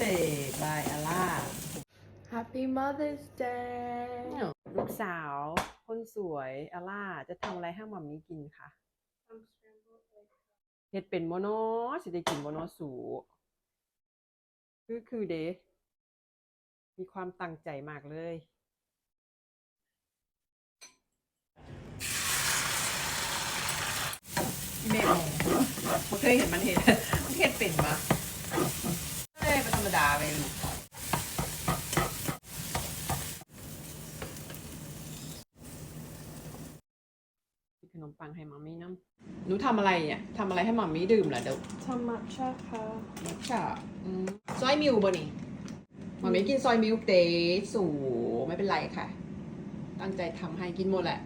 birthday by Allah Happy Mother's Day ลูกสาวคนสวยอาล่าจะทำอะไรให้มัมมี่กินคะเฮ็ดเป็นโมโนสิได้กินโมโนสูคือคือเดมีความตั้งใจมากเลยเมมมันเคยเห็นมันเห็นมันเห็นเป็นปะเอ้ยเป็นธรรมดาไปลูกมีขนมปังให้มัมมี่น้ำหนูทำอะไรเนี่ยทำอะไรให้มัมมี่ดื่มล่ะเดี๋ยวทำมัทฉะค่ะมัทฉะอืมซอยมิวบ่นี่มัมมี่กินซอยมิวเดย์สูไม่เป็นไรค่ะ ตั้งใจทำให้กินหมดแหละ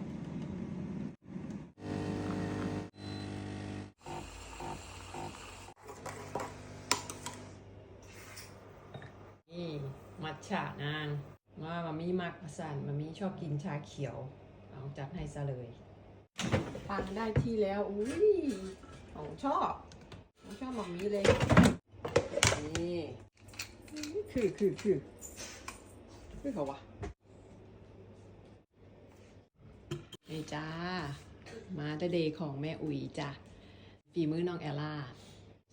นี่ มัทฉะนางว่ามามีมักประสันมามีชอบกินชาเขียว เอาจัดให้ซะเลยตังได้ที่แล้วอุ้ยของชอบของชอบมามีเลยนี่คือคือคือคือเขาวะนี่จ้า มาเดเดย์ของแม่อุ๋ยจ้ะฝีมือน้องแอลล่า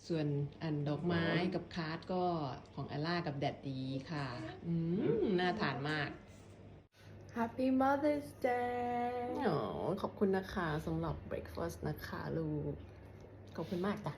ส่วนอันดอกไม้กับคาร์ดก็ของแอลล่ากับแดดดีค่ะ อืม น่าทานมาก Happy Mother's Day อ๋อขอบคุณนะคะสำหรับเบรคฟาสต์นะคะลูก ขอบคุณมากจ้ะ